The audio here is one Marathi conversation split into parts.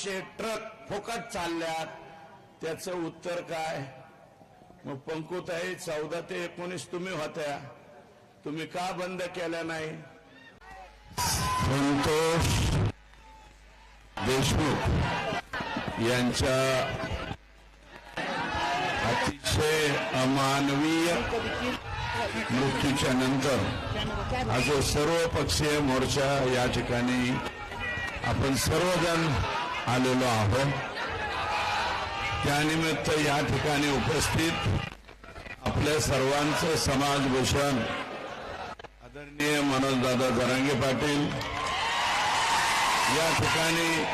पाचशे ट्रक फुकट चालल्यात. त्याचं उत्तर काय? मग पंकुताई चौदा ते एकोणीस तुम्ही होत्या. तुम्ही का बंद केल्या नाही? संतोष देशमुख यांच्या अतिशय अमानवीय मृत्यूच्या नंतर हा जो सर्व पक्षीय मोर्चा या ठिकाणी आपण सर्वजण आलेलो आहोत. त्यानिमित्त या ठिकाणी उपस्थित आपल्या सर्वांचं समाजभूषण आदरणीय मनोजदादा जरांगे पाटील. या ठिकाणी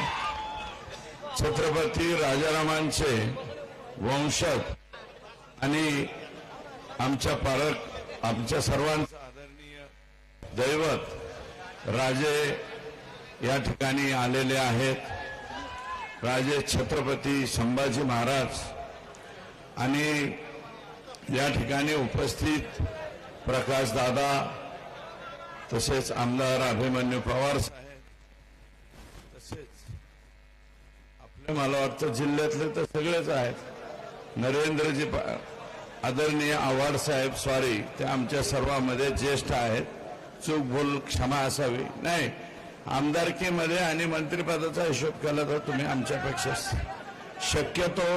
छत्रपती राजारामांचे वंशज आणि आमच्या पालक आमच्या सर्वांचं आदरणीय दैवत राजे या ठिकाणी आलेले आहेत. राजे छत्रपती संभाजी महाराज आणि या ठिकाणी उपस्थित प्रकाश दादा तसेच आमदार अभिमन्यू पवार साहेब तसेच आपले मला वाटतं जिल्ह्यातले तर सगळेच आहेत. नरेंद्रजी आदरणीय आव्हाड साहेब सॉरी ते आमच्या सर्वांमध्ये ज्येष्ठ आहेत. चूक भूल क्षमा असावी. नाही आमदारकीमध्ये आणि मंत्रिपदाचा हिशोब केला तर तुम्ही आमच्यापेक्षा शक्यतो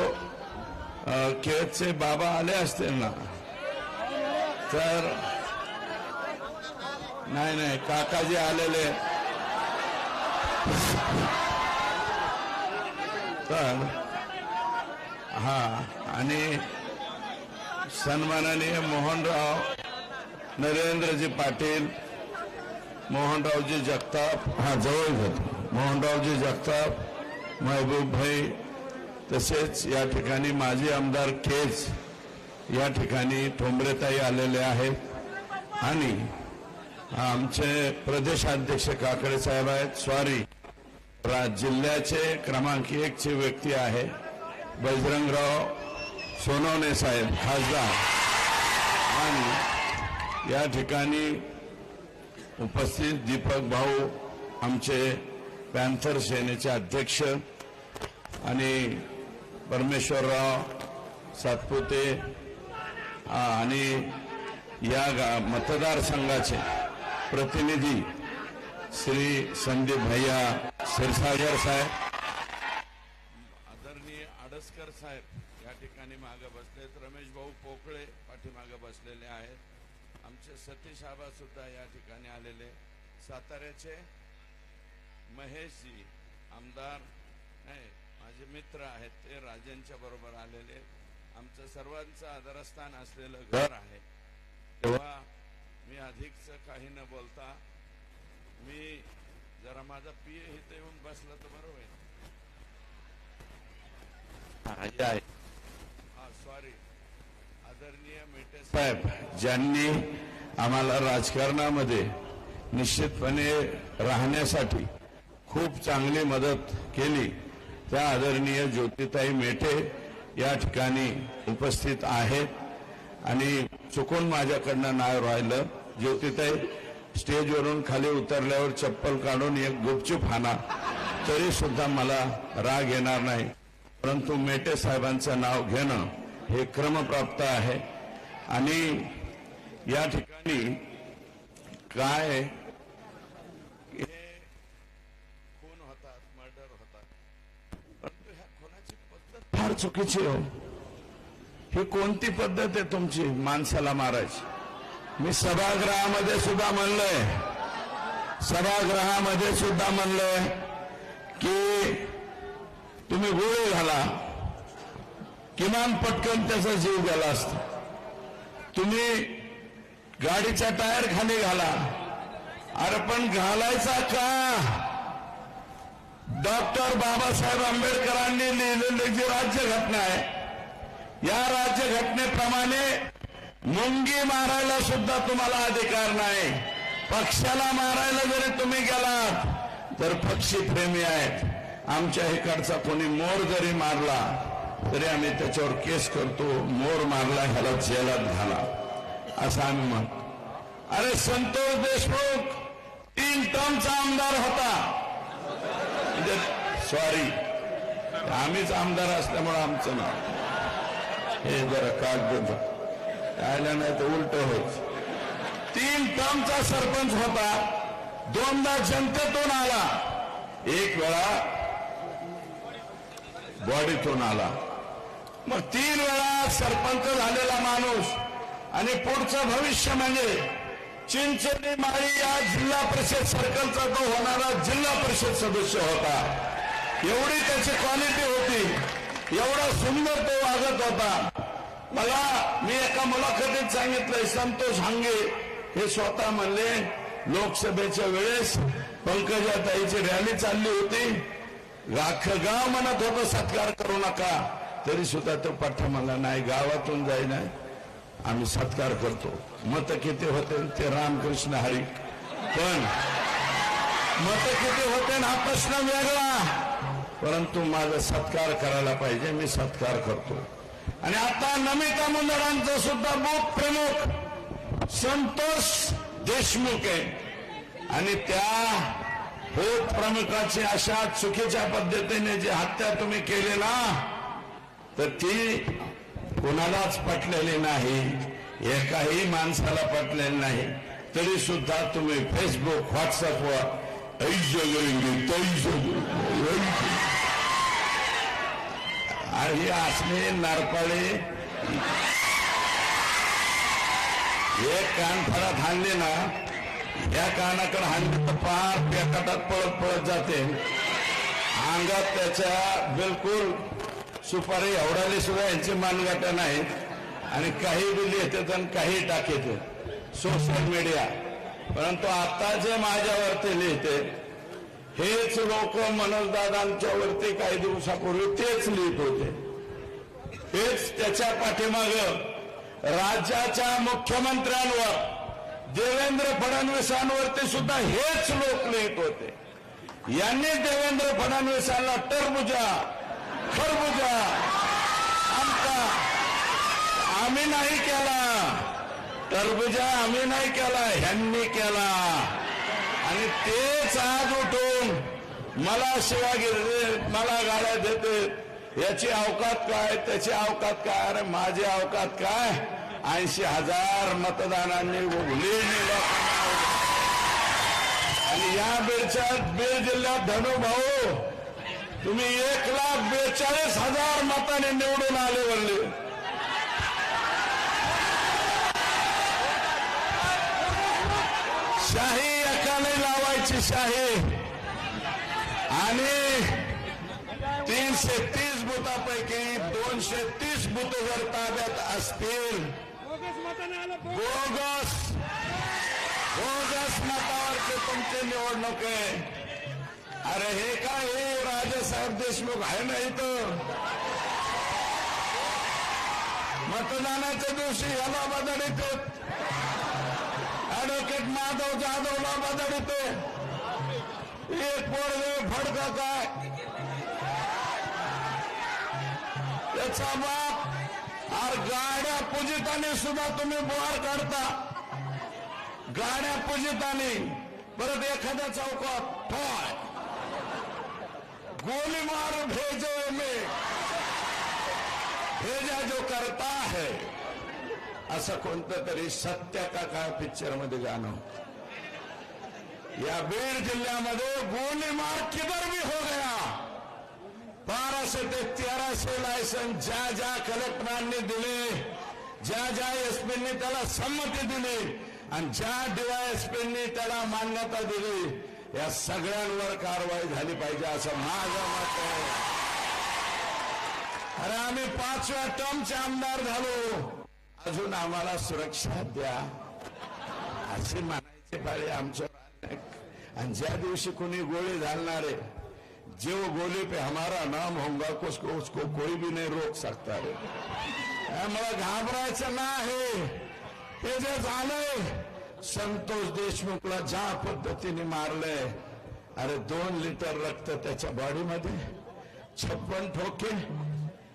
केळचे बाबा आले असतील ना? तर नाही नाही काकाजी आलेले. तर हा आणि सन्माननीय मोहनराव नरेंद्रजी पाटील मोहनरावजी जगताप हा जवळ घेतो मोहनरावजी जगताप महबूब भाई तसेच या ठिकाणी माजी आमदार केज या ठिकाणी ठोंबरेताई आलेले आहेत. आणि आमचे प्रदेशाध्यक्ष काकडे साहेब आहेत. स्वारी जिल्ह्याचे क्रमांक एकचे व्यक्ती आहे. बजरंगराव सोनवणे साहेब खासदार. आणि या ठिकाणी उपस्थित दीपक भाऊ आमचे पॅन्थर सेनेचे अध्यक्ष आणि परमेश्वरराव सातपुते आणि या गा- मतदारसंघाचे प्रतिनिधी श्री संदीप भैया क्षीरसागर साहेब आदरणीय आडसकर साहेब या ठिकाणी मागे बसलेत. रमेश भाऊ पोकळे पाठीमागे बसलेले आहेत. सतीश आबा सुद्धा या ठिकाणी आलेले. साताऱ्याचे महेशजी आमदार नाही माझे मित्र आहेत ते राजांच्या बरोबर आलेले. आमचं सर्वांचं आदरस्थान असलेलं घर आहे. तेव्हा मी अधिकच काही न बोलता मी जरा माझा पीए इथे येऊन बसला तर बरं होईल. आहे. हा सॉरी आदरणीय मेटे साहेब. ज्यांनी आम्हाला राजकारणामध्ये निश्चितपणे राहण्यासाठी खूप चांगली मदत केली. त्या आदरणीय ज्योतिताई मेटे या ठिकाणी उपस्थित आहेत. आणि चुकून माझ्याकडनं नाव राहिलं. ज्योतिताई स्टेजवरून खाली उतरल्यावर चप्पल काढून एक गुपचूप हाना. तरी सुद्धा मला राग येणार नाही. परंतु मेटे साहेबांचं नाव घेणं हे क्रमप्राप्त आहे. आणि या ठिकाणी काय हे खून होतात मर्डर होतात. परंतु ह्या खुनाची पद्धत फार चुकीची हो. ही कोणती पद्धत आहे तुमची माणसाला मारायची? मी सभागृहामध्ये सुद्धा म्हणलंय सभागृहामध्ये सुद्धा म्हणलंय की तुम्ही गोळी घाला. किमान पटकन त्याचा जीव गेला असता. तुम्ही गाडीच्या टायर खाली घाला. अरे पण घालायचा का? डॉक्टर बाबासाहेब आंबेडकरांनी लिहिलेली जी राज्यघटना आहे या राज्यघटनेप्रमाणे मुंगी मारायला सुद्धा तुम्हाला अधिकार नाही. पक्षाला मारायला जरी तुम्ही गेलात तर पक्षी प्रेमी आहेत. आमच्या इकडचा कोणी मोर जरी मारला तरी आम्ही त्याच्यावर केस करतो मोर मारला ह्याला जेलात घाला. असं आम्ही म्हणतो अरे संतोष देशमुख तीन टर्मचा आमदार होता. म्हणजे सॉरी आम्हीच आमदार असल्यामुळे आमचं नाव. हे जरा कागद राहिलं नाही तर उलट होत तीन टर्मचा सरपंच होता. दोनदा जनतेतून आला. एक वेळा बॉडीतून आला. मग तीन वेळा सरपंच झालेला माणूस. आणि पुढचं भविष्य म्हणजे चिंचणी माळी या जिल्हा परिषद सर्कलचा तो होणारा जिल्हा परिषद सदस्य होता. एवढी त्याची क्वालिटी होती. एवढा सुंदर तो वागत होता. मला मी एका मुलाखतीत सांगितलंय संतोष हांगे हे स्वतः म्हणले लोकसभेच्या वेळेस पंकजाताईची रॅली चालली होती. राख गाव म्हणत होतं सत्कार करू नका. तरी सुद्धा तो पठ्ठा मला नाही गावातून जाईना. आम्ही सत्कार करतो. मत किती होते ते रामकृष्ण हरी. पण मत किती होते हा प्रश्न वेगळा. परंतु माझा सत्कार करायला पाहिजे मी सत्कार करतो. आणि आता नमिता मुंदडांचा सुद्धा बूथ प्रमुख संतोष देशमुख आहे. आणि त्या होत प्रमुखाची अशा चुकीच्या पद्धतीने जी हत्या तुम्ही केलेला तर ती कोणालाच पटलेले नाही एकाही माणसाला पटलेले नाही. तरी सुद्धा तुम्ही फेसबुक व्हॉट्सअपवर ऐश करेंगे तैश आणि असली नारपाळे. एक कान फळात हाणले ना या कानाकडे हाणले तर पार पेकाटात पळत पळत जाते. अंगात त्याच्या बिलकुल सुपारी एवढाले सुद्धा यांचे मानगाटा नाही आणि काही बी लिहितात आणि काही टाकेत. Social media. परंतु आता जे माझ्यावरती लिहिते हेच लोक मनोजदादांच्यावरती काही दिवसापूर्वी तेच लिहित होते. हेच त्याच्या पाठीमाग राज्याच्या मुख्यमंत्र्यांवर देवेंद्र फडणवीसांवरती सुद्धा हेच लोक लिहित होते. यांनी देवेंद्र फडणवीसांना टरबुजा खरबुजा. आमचा आम्ही नाही केला. टरबुजा आम्ही नाही केला ह्यांनी केला. आणि तेच आज उठून मला शिवा गिरले मला गाड्या देते. याची अवकात काय त्याची अवकात काय? अरे माझी अवकात काय? ऐंशी हजार मतदानांनी लीड आणि या बीडच्या बीड जिल्ह्यात धनुभाऊ तुम्ही एक लाख बेचाळीस हजार मताने निवडून आले वरले शाही एकाने लावायची शाही. आणि तीनशे तीस बुथापैकी दोनशे तीस बुथ जर ताब्यात असतील बोगस बोगस मतावरचे तुमचे निवडणूक. आहे अरे हे काय हो, हे राजेसाहेब देशमुख आहे ना इथं? मतदानाच्या दिवशी याला येते ऍडव्होकेट माधव जाधवला बदलितो एक पोरगे फडका काय? त्याचा बाप आर गाड्या पूजिताने सुद्धा तुम्ही बोहार काढता. गाड्या पूजिताने. परत एखाद्या चौकात ठोय. गोली मार भेजो में भेजा जो करता है। असं कोणतं तरी सत्य का काय पिक्चरमध्ये गाणं या बीड जिल्ह्यामध्ये गोली मार किधर भी हो गया। बाराशे ते तेराशे लायसन ज्या ज्या कलेक्टरांनी दिले ज्या ज्या एसपींनी त्याला संमती दिली आणि ज्या डीवायएसपींनी त्याला मान्यता दिली या सगळ्यांवर कारवाई झाली पाहिजे असं माझं मत आहे. अरे आम्ही पाचव्या टर्मचे आमदार झालो. अजून आम्हाला सुरक्षा द्या. असे म्हणायचे पाळी आमच्यावर आणि ज्या दिवशी कोणी गोळी घालणारे जो गोली पे हमारा नाम होगा उसको उसको कोई भी नहीं रोक सकता रे मला घाबरायचं नाही. हे जे झालंय संतोष देशमुखला ज्या पद्धतीने मारलंय अरे दोन लिटर रक्त त्याच्या बॉडीमध्ये छप्पन ठोके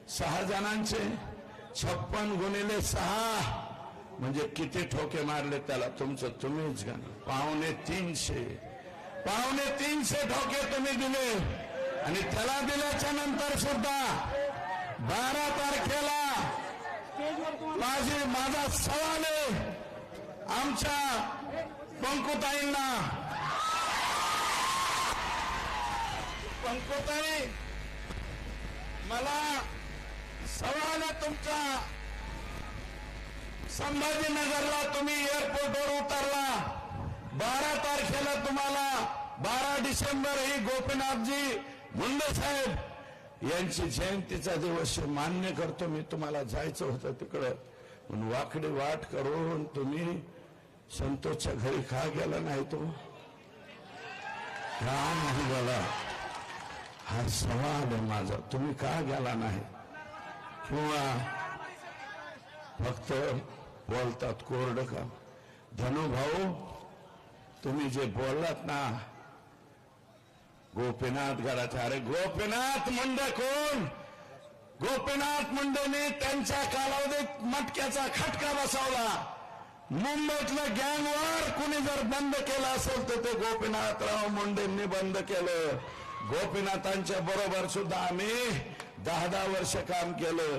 सहा जणांचे छप्पन गुणिले सहा. म्हणजे किती ठोके मारले त्याला? तुमचं तुम्हीच घ्या. पावणे तीनशे. पावणे तीनशे ठोके तुम्ही दिले. आणि त्याला दिल्याच्या नंतर सुद्धा बारा तारखेला माझी माझा सवाल आहे. आमच्या पंकुताईंना. पंकुताई मला सवाल आहे तुमचा. संभाजीनगरला तुम्ही एअरपोर्टवर उतरला. बारा तारखेला तुम्हाला बारा डिसेंबर ही गोपीनाथजी मुंडे साहेब यांची जयंतीचा दिवस मान्य करतो. मी तुम्हाला जायचं होतं तिकडं. पण वाकडी वाट करून तुम्ही संतोषच्या घरी का गेला नाही तो. का नाही गेला? हा सवाल आहे माझा. तुम्ही का गेला नाही? किंवा फक्त बोलतात कोरड का धनुभाऊ तुम्ही जे बोललात ना गोपीनाथ गडाच्या अरे गोपीनाथ मुंडे कोण? गोपीनाथ मुंडेने त्यांच्या कालावधीत मटक्याचा खटका बसवला. मुंबईतलं गँगवर कुणी जर बंद केलं असेल तर ते गोपीनाथराव मुंडेंनी बंद केलं. गोपीनाथांच्या बरोबर सुद्धा आम्ही दहा दहा वर्ष काम केलं.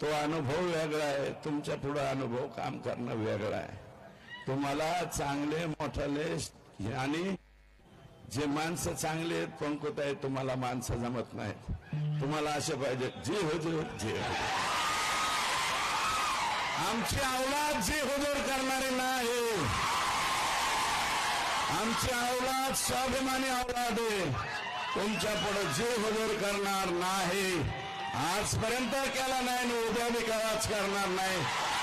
तो अनुभव वेगळा आहे. तुमच्यापुढे अनुभव काम करणं वेगळं आहे. तुम्हाला चांगले मोठाले आणि जे माणसं चांगले आहेत पंकुत आहेत तुम्हाला माणसं जमत नाहीत. तुम्हाला असे पाहिजे जे हो जे हो आमची अवलाद जी हुजूर करणारी नाही. आमची अवलाद स्वाभिमानी अवलाद आहे. तुमच्यापुढे जे हुजूर करणार नाही आजपर्यंत केला नाही आणि उद्या मी कराच करणार नाही.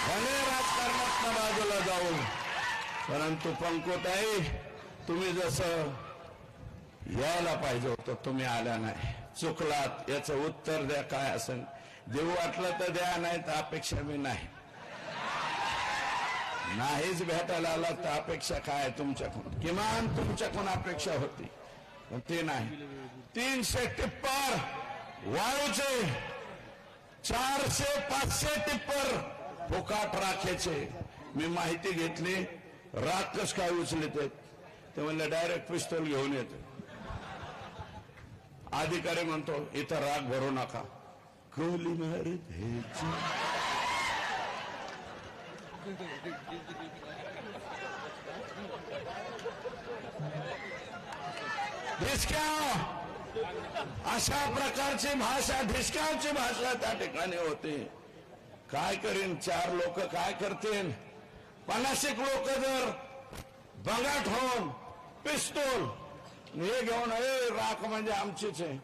भले राजकारणात बाजूला जाऊ परंतु पंकुताई तुम्ही जसं यायला पाहिजे होतं तुम्ही आल्या नाही. चुकलात याचं उत्तर द्या काय असेल. देऊ वाटलं तर द्या नाही तर अपेक्षा मी नाही. नाहीच भेटायला आला तर अपेक्षा काय तुमच्याकडून? किमान तुमच्याकडून अपेक्षा होती. पण ते नाही. तीनशे टिप्पर वाळूचे चारशे पाचशे टिप्पर फुकाट राखेचे. मी माहिती घेतली. राख कस काय उचलित ते म्हणलं डायरेक्ट पिस्तोल घेऊन येतो. अधिकारी म्हणतो इथं राग भरू नका. कोली ढिसक्याव. अशा प्रकारची भाषा ढिसक्यावची भाषा त्या ठिकाणी होती. काय करीन? चार लोक काय करतील? पन्नाशिक लोक जर बगाट होऊन पिस्तूल हे घेऊन ए राख म्हणजे आमचीच आहे.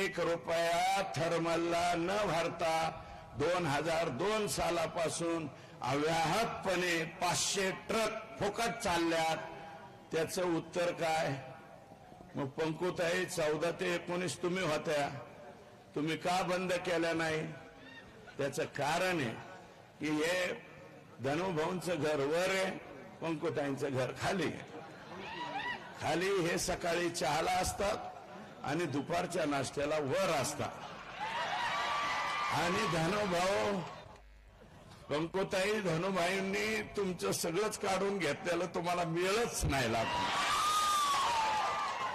एक रुपया थर्मलला न भरता दोन हजार दोन सालापासून अव्याहतपणे पाचशे ट्रक फुकट चालल्यात. त्याचं उत्तर काय? मग पंकुताई चौदा ते एकोणीस तुम्ही होत्या. तुम्ही का बंद केल्या नाही? त्याचं कारण आहे की हे धनुभाऊंचं घर वर आहे पंकुताईंचं घर खाली खाली हे सकाळी चहाला असतात आणि दुपारच्या नाश्त्याला वर असतात. आणि धनुभाऊ पंकुताई धनुभाईंनी तुमचं सगळंच काढून घेतलेलं तुम्हाला मिळच नाही लागत.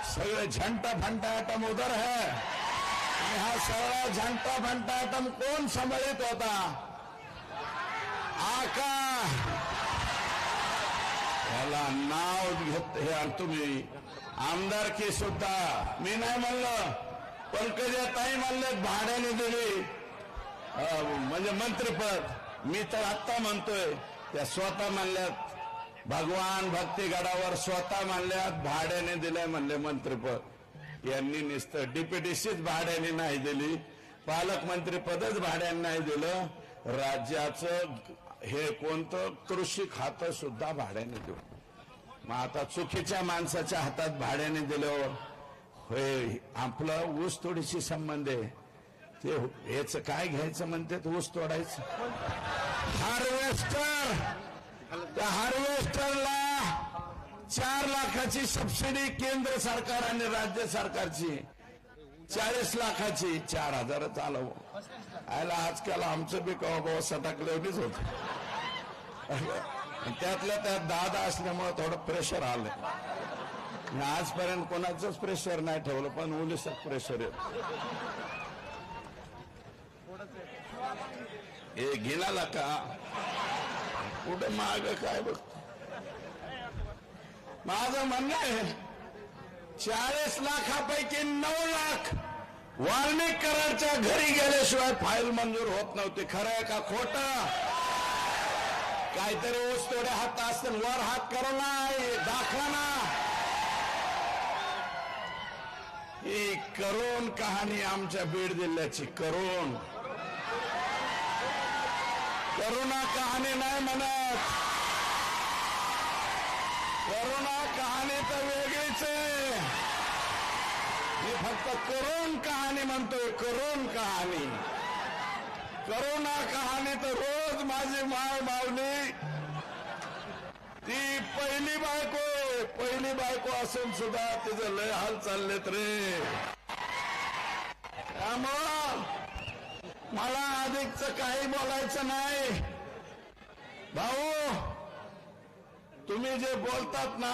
सगळं झंटा फंटा आटम उधर है. आणि हा सगळा झंटा फंटा आटम कोण सांभाळत होता? आका. याला नाव घेत हे तुम्ही. आमदारकी सुद्धा. मी नाही म्हणलं. पंकजाताई म्हणले भाड्याने दिली. म्हणजे मंत्रीपद. मी तर आत्ता म्हणतोय त्या स्वतः मानल्यात भगवान भक्तीगडावर स्वतः मानल्यात भाड्याने दिलंय म्हणले मंत्रीपद. यांनी नुसतं डीपीडीसीच भाड्याने नाही दिली पालकमंत्री पदच भाड्याने नाही दिलं राज्याचं हे कोणतं कृषी खातं सुद्धा भाड्याने देऊ मग आता चुकीच्या माणसाच्या हातात भाड्याने दिल्यावर होय आपलं ऊस थोडीशी संबंध आहे. ते याच काय घ्यायचं म्हणते? ऊस तोडायचं. हार्वेस्टर! त्या हार्वेस्टरला चार लाखाची सबसिडी केंद्र सरकार आणि राज्य सरकारची. चाळीस लाखाची. चार हजार चालव हो. आयला आजकाल आमचं बी कवा बाबा सटाकलेवणीच होत. त्यातल्या त्यात दादा असल्यामुळे थोडं प्रेशर आलं. आजपर्यंत कोणाचंच प्रेशर नाही ठेवलं पण उलिसात प्रेशर येत. हे गेला का? कुठं माग काय बघ. माझं म्हणणं आहे चाळीस लाखापैकी नऊ लाख वाल्मिक घरी गेल्याशिवाय फाईल मंजूर होत नव्हती. खरं आहे का खोट? काहीतरी ऊस तोडे हात असतील वर हात करू ना दाखवा ना. ही करोन कहाणी आमच्या बीड जिल्ह्याची करोन करुणा कहाणी नाही म्हणत. करुणा कहाणी तर वेगळीच आहे. मी फक्त करोन कहाणी म्हणतोय करोन कहाणी. करोना कहाणी तर रोज माझी माय मावली ती पहिली बायको पहिली बायको असून सुद्धा तिचं लय हाल चाललेत रे. त्यामुळं मला अधिकच काही बोलायचं नाही. भाऊ तुम्ही जे बोलतात ना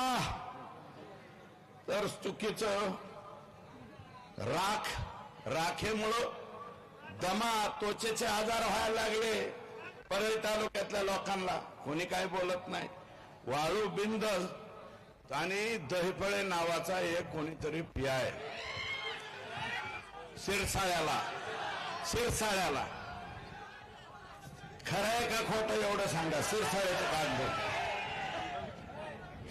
तर चुकीचं. राख राखेमुळं दमा त्वचेचे आजार व्हायला लागले. परळी तालुक्यातल्या लोकांना कोणी काही बोलत नाही. वाळू बिंद आणि दहीफळे नावाचा एक कोणीतरी पियाय शिरसाळ्याला. शिरसाळ्याला. खरं आहे का खोटं एवढं सांगा? शिरसाळ्याचं कागद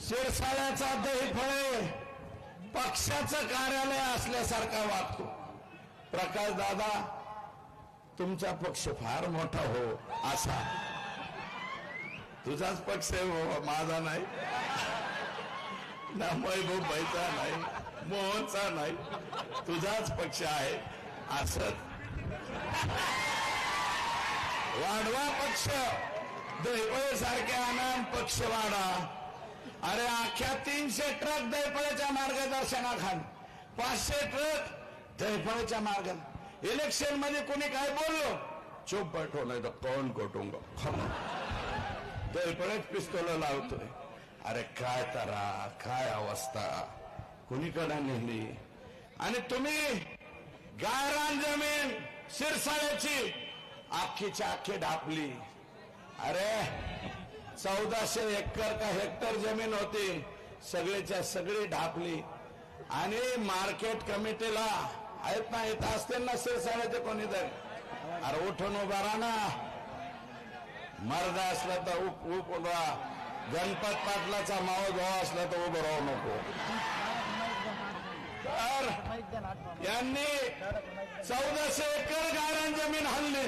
शिरसाळ्याचा दहीफळे पक्षाचं कार्यालय असल्यासारखा वागतो. प्रकाश दादा तुमचा पक्ष फार मोठा हो असा. तुझाच पक्ष आहे बाबा माझा नाही. ना महबूबाईचा नाही मोहनचा नाही. तुझाच पक्ष आहे असं. वाढवा पक्ष. दैपळे सारखे आनंद पक्ष वाढा. अरे अख्ख्या तीनशे ट्रक दैपळेच्या मार्गदर्शनाखाली पाचशे ट्रक दैपळेच्या मार्गात इलेक्शनमध्ये कोणी काय बोललो? चुप बैठो नाही तर कोण कोटुंग दैपळेच पिस्तोल लावतोय. अरे काय तरा काय अवस्था? कुणीकडे नेली? आणि तुम्ही गायरान जमीन शिरसाळ्याची. आखीच्या आखी ढापली. अरे चौदाशे एकर का हेक्टर जमीन होती. सगळीच्या सगळी ढापली. आणि मार्केट कमिटीला आहेत ना येत असतील ना शिरसाळ्याचे कोणीतरी. अरे उठून उभा राहा ना. मर्द असला तर उप उप उभा. गणपत पाटलाचा मावळ भाऊ असला तर उभं राहू नको. तर यांनी चौदाशे एकर गायरान जमीन हल्ली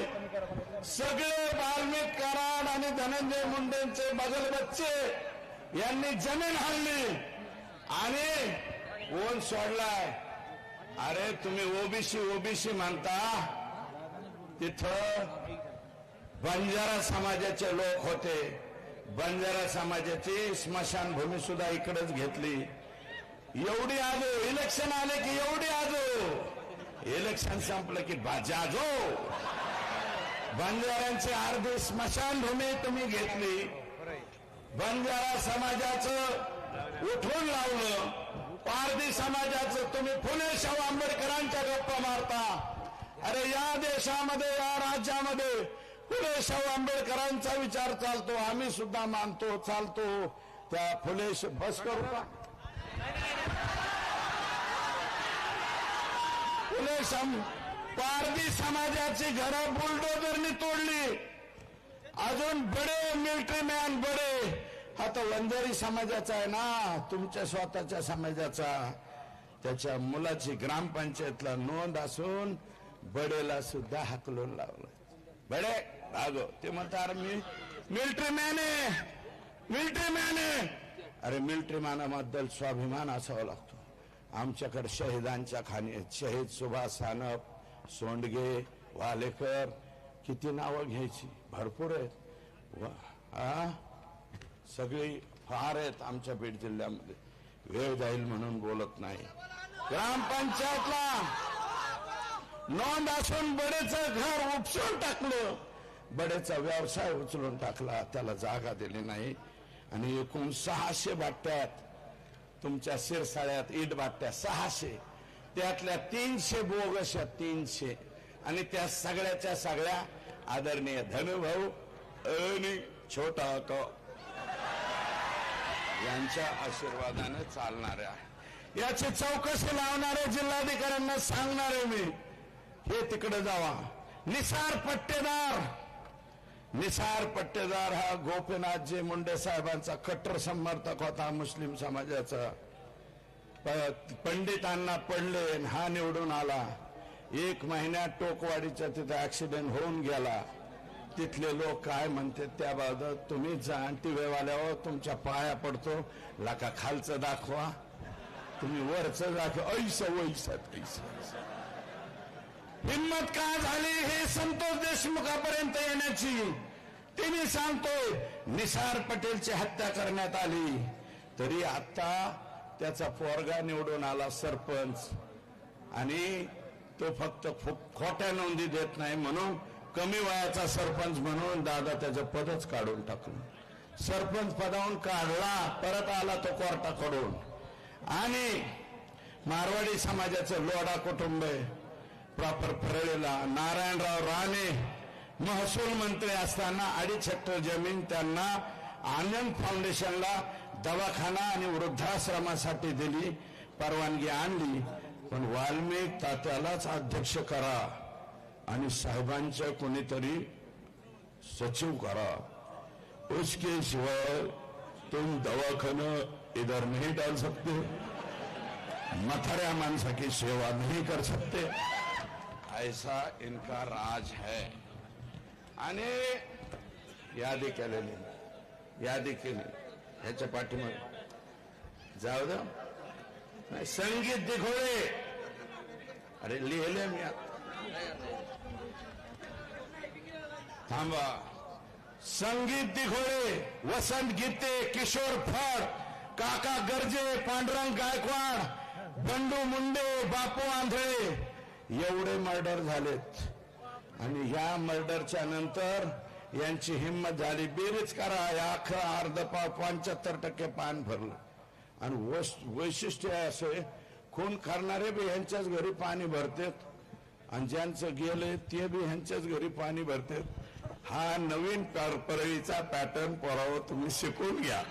सगळे बाल्मिक कराड आणि धनंजय मुंडेंचे बगल बच्चे यांनी जमीन हल्ली आणि ओन सोडलाय. अरे तुम्ही ओबीसी ओबीसी म्हणता? तिथं बंजारा समाजाचे लोक होते. बंजारा समाजाची स्मशानभूमी सुद्धा इकडेच घेतली. एवढी आजो इलेक्शन आले की एवढी आजो. इलेक्शन संपलं की जाजो बंजाऱ्यांची अर्धी स्मशानभूमी तुम्ही घेतली. बंजारा समाजाचं उठून लावलं. पारधी समाजाचं तुम्ही फुले शाहू आंबेडकरांच्या गप्पा मारता. अरे या देशामध्ये या राज्यामध्ये फुले शाहू आंबेडकरांचा विचार चालतो. आम्ही सुद्धा मानतो चालतो. त्या फुले भस्कर बस करू का? आपले सम पारधी समाजाची घरं बुलडोजरनी तोडली. अजून बडे मिलिटरी मॅन बडे. हा तर वंजारी समाजाचा आहे ना तुमच्या स्वतःच्या समाजाचा. त्याच्या मुलाची ग्रामपंचायतला नोंद असून बडेला सुद्धा हाकलून लावलं. बडे भागो. ते म्हणतात अरे मी मिलिटरी मॅन आहे मिलिटरी मॅन आहे अरे मिलिटरी मॅनाबद्दल स्वाभिमान असावा लागतो. आमच्याकडे शहीदांच्या खाणी आहेत. शहीद सुभाष सानप सोंडगे वालेकर किती नावं घ्यायची? भरपूर आहेत. सगळी फार आहेत आमच्या बीड जिल्ह्यामध्ये. वेळ जाईल म्हणून बोलत नाही. ग्रामपंचायतला नोंद असून बडेचं घर उपसून टाकलं. बडेचा व्यवसाय उचलून टाकला त्याला जागा दिली नाही. आणि एकूण सहाशे बाट्यात तुमच्या शिरसाळ्यात इटबाट्या सहाशे त्यातल्या तीनशे बोगस तीनशे. आणि त्या सगळ्याच्या सगळ्या आदरणीय धनुभाऊ आणि छोटा क. यांच्या आशीर्वादाने चालणाऱ्या. याची चौकशी लावणारे जिल्हाधिकाऱ्यांना सांगणारे मी. हे तिकडे जावा. निसार पट्टेदार. निसार पट्टेदार हा गोपीनाथजी मुंडे साहेबांचा कट्टर समर्थक होता मुस्लिम समाजाचा. प- पंडितांना पडले आणि हा निवडून आला. एक महिन्यात टोकवाडीच्या तिथे ऍक्सिडेंट होऊन गेला. तिथले लोक काय म्हणते त्याबाबत तुम्ही जा आणि ती वेवाल्यावर हो, तुमच्या पाया पडतो. लाका खालचं दाखवा. तुम्ही वरचं दाखवा. ऐस वैसात ऐसा हिंमत का झाली हे संतोष देशमुखापर्यंत येण्याची? ते मी सांगतोय निसार पटेलची हत्या करण्यात आली. तरी आता त्याचा पोरगा निवडून आला सरपंच. आणि तो फक्त खोट्या नोंदी देत नाही म्हणून कमी वयाचा सरपंच म्हणून दादा त्याचं पदच काढून टाकलं. सरपंच पदावून काढला परत आला तो कोर्टाकडून. आणि मारवाडी समाजाचं लोडा कुटुंब आहे. प्रॉपर परळीला नारायणराव राणे महसूल मंत्री असताना अडीच हेक्टर जमीन त्यांना आनंद फाउंडेशनला दवाखाना आणि वृद्धाश्रमासाठी दिली परवानगी आणली. पण वाल्मिक तात्यालाच अध्यक्ष करा आणि साहेबांच्या कोणीतरी सचिव करा. उसके तुम दवाखाना इधर नहीं डाल सकते. मथाऱ्या माणसा की सेवा नहीं कर सकते. ऐसा इनका राज है। आणि यादी केलेली. यादी केली. ह्याच्या पाठीमागे. जाऊ द्या संगीत दिघोळे अरे लिहिले मी थांबा. संगीत दिघोळे वसंत गीते किशोर फड काका गर्जे पांडुरंग गायकवाड बंडू मुंडे बापू आंधळे. एवढे मर्डर झालेत. आणि ह्या मर्डरच्या नंतर यांची हिंमत झाली. बेरीज करा या अख्खा अर्ध पाव पंच्याहत्तर टक्के पान भरलं. आणि वैशिष्ट्य असे खून करणारे बी यांच्याच घरी पाणी भरतेत. आणि ज्यांचं गेले ते बी ह्यांच्याच घरी पाणी भरतेत. हा नवीन पर- परळीचा पॅटर्न पोराव तुम्ही शिकून घ्या.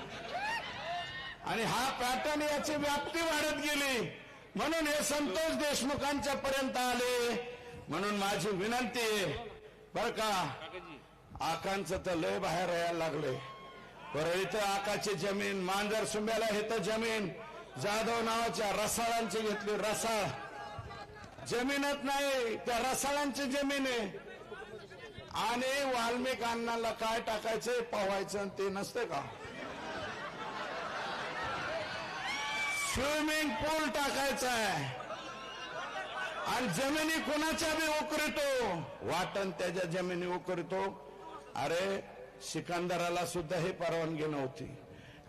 आणि हा पॅटर्न याची व्याप्ती वाढत गेली. म्हणून हे संतोष देशमुखांच्या पर्यंत आले. म्हणून माझी विनंती आहे बर का? आकांचं तर लय बाहेर यायला लागले बरं इथं आकाची जमीन मांजर सुंब्याला हे तर जमीन. जाधव नावाच्या रसाळांची घेतली रसाळ. जमीनच नाही त्या रसाळांची जमीन आहे. आणि वाल्मिक अण्णाला काय टाकायचंय पोहायचं आणि ते नसते का? स्विमिंग पूल टाकायचा आहे आणि जमिनी कोणाच्या बी उकरितो? वाटण त्याच्या जमिनी उकरितो. अरे सिकंदराला सुद्धा ही परवानगी नव्हती.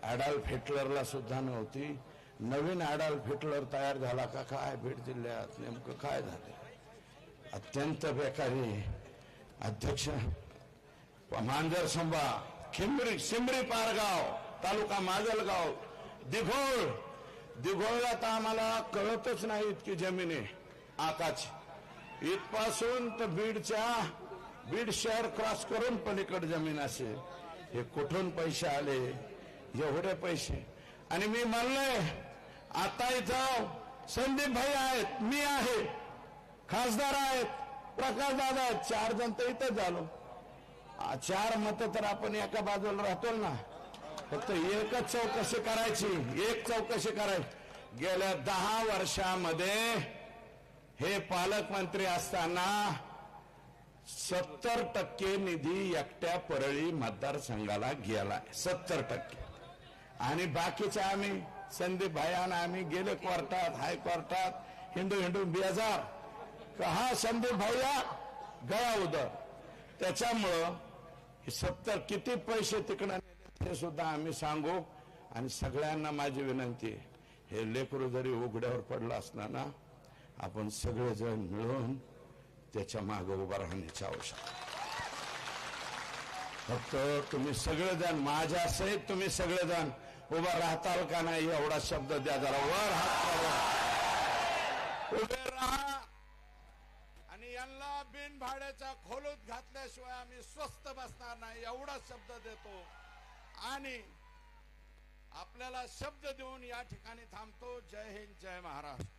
अडॉल्फ हिटलरला सुद्धा नव्हती. नवीन अडॉल्फ हिटलर तयार झाला का काय भेट जिल्ह्यात? नेमकं काय झालं? अत्यंत बेकारी. अध्यक्ष मांजर संभा खिमरी शिंबरी पारगाव तालुका माजलगाव दिघोळ. दिघोळला तर आम्हाला कळतच नाही इतकी जमीन. आहे आकाची इथपासून तर बीडच्या बीड शहर क्रॉस करून पलीकडे जमीन असेल हे कुठून पैसे आले? एवढे पैसे. आणि मी म्हणलंय आता इथं संदीप भाई आहेत मी आहे. खासदार आहेत प्रकाश दादा आहेत चार जण तर इथंच झालो. चार मत तर आपण एका बाजूला राहतो ना. फक्त एकच चौकशी करायची एक चौकशी करायची. गेल्या दहा वर्षामध्ये हे पालकमंत्री असताना सत्तर टक्के निधी एकट्या परळी मतदारसंघाला गेला सत्तर टक्के. आणि बाकीचे आम्ही संदीप भायाना आम्ही गेले कोर्टात हायकोर्टात हिंदू हिंदू बेजार. का हा संदीप भैया गया उदर. त्याच्यामुळं हे सत्तर किती पैसे तिकडं ते सुद्धा आम्ही सांगू. आणि सगळ्यांना माझी विनंती हे लेकरू जरी उघड्यावर पडलं असणार ना आपण सगळेजण मिळून त्याच्यामागे उभा राहण्याची आवश्यकता फक्त तुम्ही सगळेजण माझ्या सहित तुम्ही सगळेजण उभा राहताल का नाही एवढा शब्द द्या जरा वर हात उभे राहा. आणि यांना बिनभाड्याच्या खोलूत घातल्याशिवाय आम्ही स्वस्त बसणार नाही एवढा शब्द देतो. आणि आपल्याला शब्द देऊन या ठिकाणी थांबतो. जय हिंद जय महाराष्ट्र.